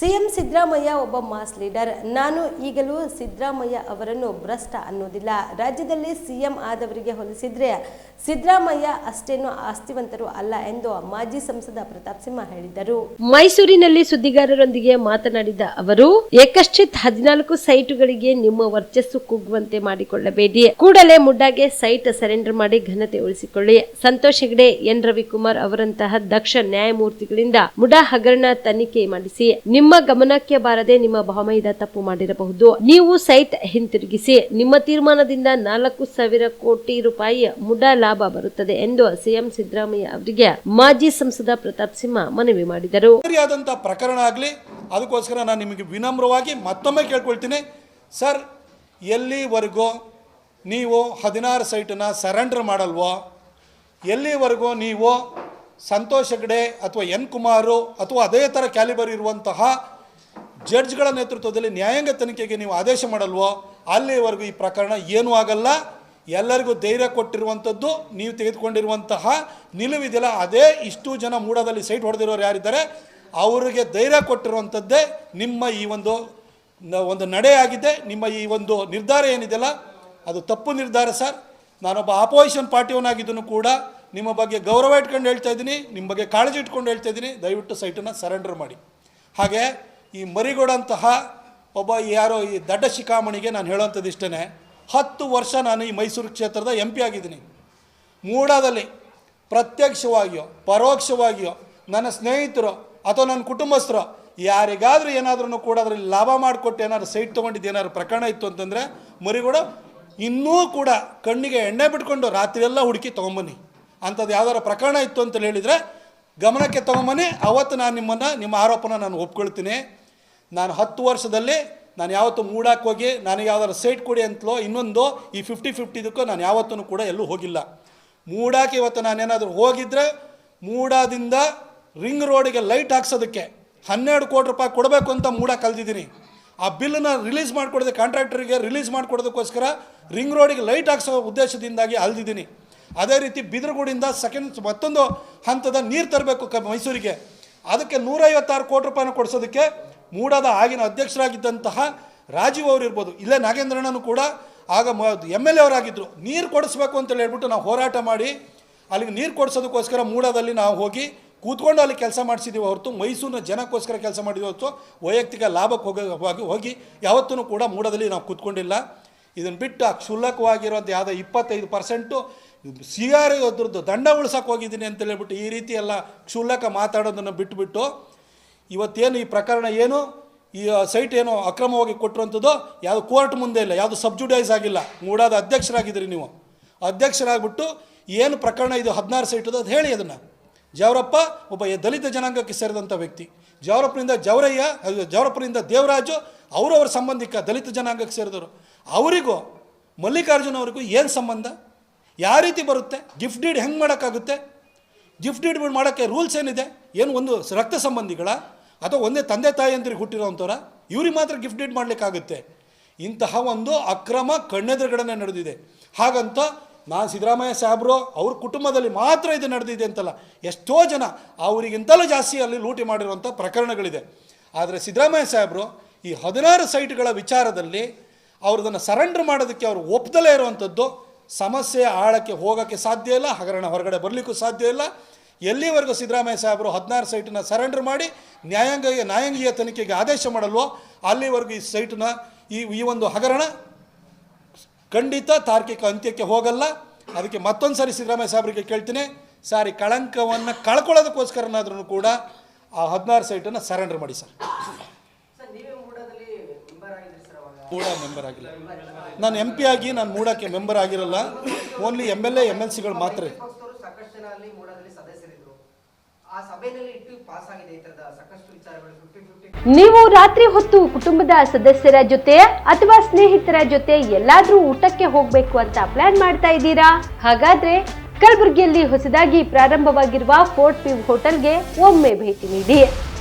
CM Siddaramaiah ಒಬ್ಬ mass leader. ನಾನು ಈಗಲೂ ಸಿದ್ದರಾಮಯ್ಯ ಅವರನ್ನು ಭ್ರಷ್ಟ ಅನ್ನೋದಿಲ್ಲ. ರಾಜ್ಯದಲ್ಲಿ ಸಿಎಂ ಆದವರಿಗೆ ಹೋಲಿಸಿದ್ರೆ ಸಿದ್ದರಾಮಯ್ಯ ಅಷ್ಟೇನು ಆಸ್ತಿವಂತರು ಅಲ್ಲ ಎಂದು ಮಾಜಿ ಸಂಸದ ಪ್ರತಾಪ್ ಸಿಂಹ ಹೇಳಿದರು ಮೈಸೂರಿನಲ್ಲಿ ಸುದ್ದಿಗಾರರೊಂದಿಗೆ ಮಾತನಾಡಿದ ಅವರು, ಏಕಶ್ಚಿತ್ ಹದಿನಾಲ್ಕು ಸೈಟುಗಳಿಗೆ ನಿಮ್ಮ ವರ್ಚಸ್ಸು ಕುಗ್ಗುವಂತೆ ಮಾಡಿಕೊಳ್ಳಬೇಡಿ. ಕೂಡಲೇ ಮುಡ್ಡಾಗೆ ಸೈಟ್ ಸರೆಂಡರ್ ಮಾಡಿ ಘನತೆ ಉಳಿಸಿಕೊಳ್ಳಿ. ಸಂತೋಷ್ ಹೆಗಡೆ, ಎನ್ ರವಿಕುಮಾರ್ ಅವರಂತಹ ದಕ್ಷ ನ್ಯಾಯಮೂರ್ತಿಗಳಿಂದ ಮುಡಾ ಹಗರಣ ತನಿಖೆ ಮಾಡಿಸಿ. ನಿಮ್ಮ ಗಮನಕ್ಕೆ ಬಾರದೆ ನಿಮ್ಮ ಭಾಮೈದ ತಪ್ಪು ಮಾಡಿರಬಹುದು. ನೀವು ಸೈಟ್ ಹಿಂತಿರುಗಿಸಿ, ನಿಮ್ಮ ತೀರ್ಮಾನದಿಂದ ನಾಲ್ಕು ಸಾವಿರ ಕೋಟಿ ರೂಪಾಯಿ ಮುಡ ಲಾಭ ಬರುತ್ತದೆ ಎಂದು ಸಿಎಂ ಸಿದ್ದರಾಮಯ್ಯ ಅವರಿಗೆ ಮಾಜಿ ಸಂಸದ ಪ್ರತಾಪ್ ಸಿಂಹ ಮನವಿ ಮಾಡಿದರು. ಪ್ರಕರಣ ಆಗಲಿ, ಅದಕ್ಕೋಸ್ಕರ ನಾನು ನಿಮಗೆ ವಿನಮ್ರವಾಗಿ ಮತ್ತೊಮ್ಮೆ ಕೇಳ್ಕೊಳ್ತೀನಿ. ಸರ್, ಎಲ್ಲಿವರೆಗೂ ನೀವು ಹದಿನಾರು ಸೈಟನ್ನು ಸರೆಂಡರ್ ಮಾಡಲ್ವೋ, ಎಲ್ಲಿವರೆಗೂ ನೀವು ಸಂತೋಷ್ ಹೆಗ್ಡೆ ಅಥವಾ ಎನ್ ಕುಮಾರು ಅಥವಾ ಅದೇ ಥರ ಕ್ಯಾಲಿಬರ್ ಇರುವಂತಹ ಜಡ್ಜ್ಗಳ ನೇತೃತ್ವದಲ್ಲಿ ನ್ಯಾಯಾಂಗ ತನಿಖೆಗೆ ನೀವು ಆದೇಶ ಮಾಡಲ್ವೋ, ಅಲ್ಲಿವರೆಗೂ ಈ ಪ್ರಕರಣ ಏನೂ ಆಗಲ್ಲ. ಎಲ್ಲರಿಗೂ ಧೈರ್ಯ ಕೊಟ್ಟಿರುವಂಥದ್ದು ನೀವು ತೆಗೆದುಕೊಂಡಿರುವಂತಹ ನಿಲುವಿದೆಯಲ್ಲ, ಅದೇ ಇಷ್ಟು ಜನ ಮೂಡದಲ್ಲಿ ಸೈಟ್ ಹೊಡೆದಿರೋರು ಯಾರಿದ್ದಾರೆ, ಅವರಿಗೆ ಧೈರ್ಯ ಕೊಟ್ಟಿರುವಂಥದ್ದೇ ನಿಮ್ಮ ಈ ಒಂದು ಒಂದು ನಡೆಯಾಗಿದೆ ನಿಮ್ಮ ಈ ಒಂದು ನಿರ್ಧಾರ ಏನಿದೆಯಲ್ಲ, ಅದು ತಪ್ಪು ನಿರ್ಧಾರ ಸರ್. ನಾನೊಬ್ಬ ಆಪೋಸಿಷನ್ ಪಾರ್ಟಿಯವನಾಗಿದ್ದನು ಕೂಡ ನಿಮ್ಮ ಬಗ್ಗೆ ಗೌರವ ಇಟ್ಕೊಂಡು ಹೇಳ್ತಾ ಇದ್ದೀನಿ, ನಿಮ್ಮ ಬಗ್ಗೆ ಕಾಳಜಿ ಇಟ್ಕೊಂಡು ಹೇಳ್ತಾ ಇದ್ದೀನಿ, ದಯವಿಟ್ಟು ಸೈಟನ್ನು ಸರೆಂಡರ್ ಮಾಡಿ. ಹಾಗೆ ಈ ಮರಿಗೋಡಂತಹ ಒಬ್ಬ ಯಾರೋ ಈ ದಡ್ಡ ಶಿಖಾಮಣಿಗೆ ನಾನು ಹೇಳೋಂಥದ್ದು ಇಷ್ಟೇ ಹತ್ತು ವರ್ಷ ನಾನು ಈ ಮೈಸೂರು ಕ್ಷೇತ್ರದ ಎಂ ಪಿ ಆಗಿದ್ದೀನಿ. ಮೂಡಾದಲ್ಲಿ ಪ್ರತ್ಯಕ್ಷವಾಗಿಯೋ, ಪರೋಕ್ಷವಾಗಿಯೋ ನನ್ನ ಸ್ನೇಹಿತರು ಅಥವಾ ನನ್ನ ಕುಟುಂಬಸ್ಥರು ಯಾರಿಗಾದರೂ ಏನಾದ್ರೂ ಕೂಡ ಅದರಲ್ಲಿ ಲಾಭ ಮಾಡಿಕೊಟ್ಟು ಏನಾದ್ರು ಸೈಟ್ ತೊಗೊಂಡಿದ್ದು ಏನಾದ್ರು ಪ್ರಕರಣ ಇತ್ತು ಅಂತಂದರೆ ಮರಿಗೂಡ ಇನ್ನೂ ಕೂಡ ಕಣ್ಣಿಗೆ ಎಣ್ಣೆ ಬಿಟ್ಕೊಂಡು ರಾತ್ರಿಯೆಲ್ಲ ಹುಡುಕಿ ತೊಗೊಂಬನ್ನಿ. ಅಂಥದ್ದು ಯಾವ್ದಾರು ಪ್ರಕರಣ ಇತ್ತು ಅಂತ ಹೇಳಿದರೆ ಗಮನಕ್ಕೆ ತಗೊಂಬನ್ನಿ. ಅವತ್ತು ನಾನು ನಿಮ್ಮನ್ನು, ನಿಮ್ಮ ಆರೋಪನ ನಾನು ಒಪ್ಕೊಳ್ತೀನಿ. ನಾನು ಹತ್ತು ವರ್ಷದಲ್ಲಿ ನಾನು ಯಾವತ್ತೂ ಮೂಡಕ್ಕೆ ಹೋಗಿ, ನನಗೆ ಯಾವ್ದಾರು ಸೈಟ್ ಕೊಡಿ ಅಂತಲೋ ಇನ್ನೊಂದು, ಈ ಫಿಫ್ಟಿ ಫಿಫ್ಟಿದಕ್ಕೂ ನಾನು ಯಾವತ್ತೂ ಕೂಡ ಎಲ್ಲೂ ಹೋಗಿಲ್ಲ. ಮೂಡಾಕ್ಕೆ ಇವತ್ತು ನಾನೇನಾದರೂ ಹೋಗಿದ್ದರೆ ಮೂಡಾದಿಂದ ರಿಂಗ್ ರೋಡಿಗೆ ಲೈಟ್ ಹಾಕ್ಸೋದಕ್ಕೆ ಹನ್ನೆರಡು ಕೋಟಿ ರೂಪಾಯಿ ಕೊಡಬೇಕು ಅಂತ ಮೂಡ ಕಲ್ದಿದ್ದೀನಿ. ಆ ಬಿಲ್ಲನ್ನು ರಿಲೀಸ್ ಮಾಡಿಕೊಡೋದು ಕಾಂಟ್ರಾಕ್ಟರಿಗೆ ರಿಲೀಸ್ ಮಾಡಿಕೊಡೋದಕ್ಕೋಸ್ಕರ ರಿಂಗ್ ರೋಡಿಗೆ ಲೈಟ್ ಹಾಕ್ಸೋ ಉದ್ದೇಶದಿಂದಾಗಿ ಅಲ್ದಿದ್ದೀನಿ. ಅದೇ ರೀತಿ ಬಿದಿರುಗೂಡಿಂದ ಸೆಕೆಂಡ್ ಮತ್ತೊಂದು ಹಂತದ ನೀರು ತರಬೇಕು ಕ ಮೈಸೂರಿಗೆ. ಅದಕ್ಕೆ ನೂರೈವತ್ತಾರು ಕೋಟಿ ರೂಪಾಯಿನ ಕೊಡಿಸೋದಕ್ಕೆ ಮೂಡಾದ ಆಗಿನ ಅಧ್ಯಕ್ಷರಾಗಿದ್ದಂತಹ ರಾಜೀವ್ ಅವರು ಇರ್ಬೋದು. ಇಲ್ಲೇ ನಾಗೇಂದ್ರಣ್ಣನು ಕೂಡ ಆಗ ಮ ಎಂ ಎಲ್ ಎ ಅವರಾಗಿದ್ದರು ನೀರು ಕೊಡಿಸ್ಬೇಕು ಅಂತೇಳಿ ಹೇಳ್ಬಿಟ್ಟು ನಾವು ಹೋರಾಟ ಮಾಡಿ ಅಲ್ಲಿಗೆ ನೀರು ಕೊಡಿಸೋದಕ್ಕೋಸ್ಕರ ಮೂಡದಲ್ಲಿ ನಾವು ಹೋಗಿ ಕೂತ್ಕೊಂಡು ಅಲ್ಲಿ ಕೆಲಸ ಮಾಡಿಸಿದ್ದೀವಿ ಹೊರತು ಮೈಸೂರಿನ ಜನಕ್ಕೋಸ್ಕರ ಕೆಲಸ ಮಾಡಿದ್ದೀವಿ ಹೊರತು ವೈಯಕ್ತಿಕ ಲಾಭಕ್ಕೆ ಹೋಗಿ ಹೋಗಿ ಯಾವತ್ತೂ ಕೂಡ ಮೂಡದಲ್ಲಿ ನಾವು ಕೂತ್ಕೊಂಡಿಲ್ಲ. ಇದನ್ನು ಬಿಟ್ಟು ಆ ಕ್ಷುಲ್ಲಕವಾಗಿರೋದು ಯಾವುದೋ ಇಪ್ಪತ್ತೈದು ಪರ್ಸೆಂಟು ಸಿ ಆರ್ ಅದ್ರದ್ದು ದಂಡ ಉಳ್ಸಕ್ಕೆ ಹೋಗಿದ್ದೀನಿ ಅಂತ ಹೇಳಿಬಿಟ್ಟು ಈ ರೀತಿ ಎಲ್ಲ ಕ್ಷುಲ್ಲಕ ಮಾತಾಡೋದನ್ನು ಬಿಟ್ಟುಬಿಟ್ಟು ಇವತ್ತೇನು ಈ ಪ್ರಕರಣ ಏನು, ಈ ಸೈಟ್ ಏನು ಅಕ್ರಮವಾಗಿ ಕೊಟ್ಟಿರುವಂಥದ್ದು ಯಾವುದು ಕೋರ್ಟ್ ಮುಂದೆ ಇಲ್ಲ, ಯಾವುದು ಸಬ್ಜುಡೈಸ್ ಆಗಿಲ್ಲ. ಮೂಡಾದ ಅಧ್ಯಕ್ಷರಾಗಿದ್ದೀರಿ ನೀವು. ಅಧ್ಯಕ್ಷರಾಗ್ಬಿಟ್ಟು ಏನು ಪ್ರಕರಣ ಇದು ಹದಿನಾರು ಸೈಟ್ ಅದು ಹೇಳಿ ಅದನ್ನು. ಜವರಪ್ಪ ಒಬ್ಬ ದಲಿತ ಜನಾಂಗಕ್ಕೆ ಸೇರಿದಂಥ ವ್ಯಕ್ತಿ. ಜವರಪ್ಪನಿಂದ ಜವರಯ್ಯ ಜವರಪ್ಪನಿಂದ ದೇವರಾಜು ಅವರವ್ರ ಸಂಬಂಧಿಕ ದಲಿತ ಜನಾಂಗಕ್ಕೆ ಸೇರಿದವರು. ಅವರಿಗೂ, ಮಲ್ಲಿಕಾರ್ಜುನ ಅವರಿಗೂ ಏನು ಸಂಬಂಧ? ಯಾವ ರೀತಿ ಬರುತ್ತೆ? ಗಿಫ್ಟ್ ಡೀಡ್ ಹೆಂಗೆ ಮಾಡೋಕ್ಕಾಗುತ್ತೆ? ಗಿಫ್ಟ್ ಡೀಡ್ ಮಾಡೋಕ್ಕೆ ರೂಲ್ಸ್ ಏನಿದೆ? ಏನು ಒಂದು ರಕ್ತ ಸಂಬಂಧಿಗಳ ಅಥವಾ ಒಂದೇ ತಂದೆ ತಾಯಿಯಂತರಿಗೆ ಹುಟ್ಟಿರೋವಂಥವ್ರ, ಇವ್ರಿಗೆ ಮಾತ್ರ ಗಿಫ್ಟ್ ಡೀಡ್ ಮಾಡಲಿಕ್ಕಾಗುತ್ತೆ. ಇಂತಹ ಒಂದು ಅಕ್ರಮ ಕಣ್ಣೆದುರುಗಡೆ ನಡೆದಿದೆ. ಹಾಗಂತ ನಾನು ಸಿದ್ದರಾಮಯ್ಯ ಸಾಹೇಬರು ಅವ್ರ ಕುಟುಂಬದಲ್ಲಿ ಮಾತ್ರ ಇದು ನಡೆದಿದೆ ಅಂತಲ್ಲ. ಎಷ್ಟೋ ಜನ ಅವರಿಗಿಂತಲೂ ಜಾಸ್ತಿ ಅಲ್ಲಿ ಲೂಟಿ ಮಾಡಿರುವಂಥ ಪ್ರಕರಣಗಳಿದೆ. ಆದರೆ ಸಿದ್ದರಾಮಯ್ಯ ಸಾಹೇಬರು ಈ ಹದಿನಾರು ಸೈಟ್ಗಳ ವಿಚಾರದಲ್ಲಿ ಅವ್ರದನ್ನು ಸರೆಂಡರ್ ಮಾಡೋದಕ್ಕೆ ಅವರು ಒಪ್ಪದಲೇ ಇರುವಂಥದ್ದು ಸಮಸ್ಯೆ ಆಳಕ್ಕೆ ಹೋಗೋಕ್ಕೆ ಸಾಧ್ಯ ಇಲ್ಲ, ಹಗರಣ ಹೊರಗಡೆ ಬರಲಿಕ್ಕೂ ಸಾಧ್ಯ ಇಲ್ಲ. ಎಲ್ಲಿವರೆಗೂ ಸಿದ್ದರಾಮಯ್ಯ ಸಾಹೇಬರು ಹದಿನಾರು ಸೈಟನ್ನು ಸರೆಂಡರ್ ಮಾಡಿ ನ್ಯಾಯಾಂಗ, ನ್ಯಾಯಾಂಗೀಯ ತನಿಖೆಗೆ ಆದೇಶ ಮಾಡಲ್ವೋ, ಅಲ್ಲಿವರೆಗೂ ಈ ಸೈಟನ್ನು ಈ ಈ ಒಂದು ಹಗರಣ ಖಂಡಿತ ತಾರ್ಕಿಕ ಅಂತ್ಯಕ್ಕೆ ಹೋಗಲ್ಲ. ಅದಕ್ಕೆ ಮತ್ತೊಂದು ಸಾರಿ ಸಿದ್ದರಾಮಯ್ಯ ಸಾಹೇಬರಿಗೆ ಕೇಳ್ತೀನಿ, ಸಾರಿ, ಕಳಂಕವನ್ನು ಕಳ್ಕೊಳ್ಳೋದಕ್ಕೋಸ್ಕರನಾದ್ರೂ ಕೂಡ ಆ ಹದಿನಾರು ಸೈಟನ್ನು ಸರೆಂಡರ್ ಮಾಡಿ ಸರ್. ಮೂಡ ಮೆಂಬರ್ ಆಗಿಲ್ಲ. ನಾನು ಎಂ ಪಿ ಆಗಿ ನಾನು ಮೂಡಕ್ಕೆ ಮೆಂಬರ್ ಆಗಿರಲ್ಲ only M L A M L ಸಿಗಳು ಮಾತ್ರ. ಪಕ್ಷದವರು ಸಾಕಷ್ಟು ಜನ ಅಲ್ಲಿ ಮೂಡದಲ್ಲಿ ಸದಸ್ಯರಿದ್ರು. ಆ ಸಭೆಯಲ್ಲಿ ಇಟ್ಟು ಪಾಸ್ ಆಗಿದೆ ಈ ತರದ ಸಾಕಷ್ಟು ವಿಚಾರಗಳು ಫಿಫ್ಟಿ ಫಿಫ್ಟಿ ನೀವು ರಾತ್ರಿ ಹೊತ್ತು ಕುಟುಂಬದ ಸದಸ್ಯರ ಜೊತೆ ಅಥವಾ ಸ್ನೇಹಿತರ ಜೊತೆ ಎಲ್ಲಾದ್ರೂ ಊಟಕ್ಕೆ ಹೋಗ್ಬೇಕು ಅಂತ ಪ್ಲಾನ್ ಮಾಡ್ತಾ ಇದ್ದೀರಾ? ಹಾಗಾದ್ರೆ ಕಲಬುರಗಿಯಲ್ಲಿ ಹೊಸದಾಗಿ ಪ್ರಾರಂಭವಾಗಿರುವ ಫೋರ್ಟ್ ವ್ಯೂ ಹೋಟೆಲ್ಗೆ ಒಮ್ಮೆ ಭೇಟಿ ನೀಡಿ.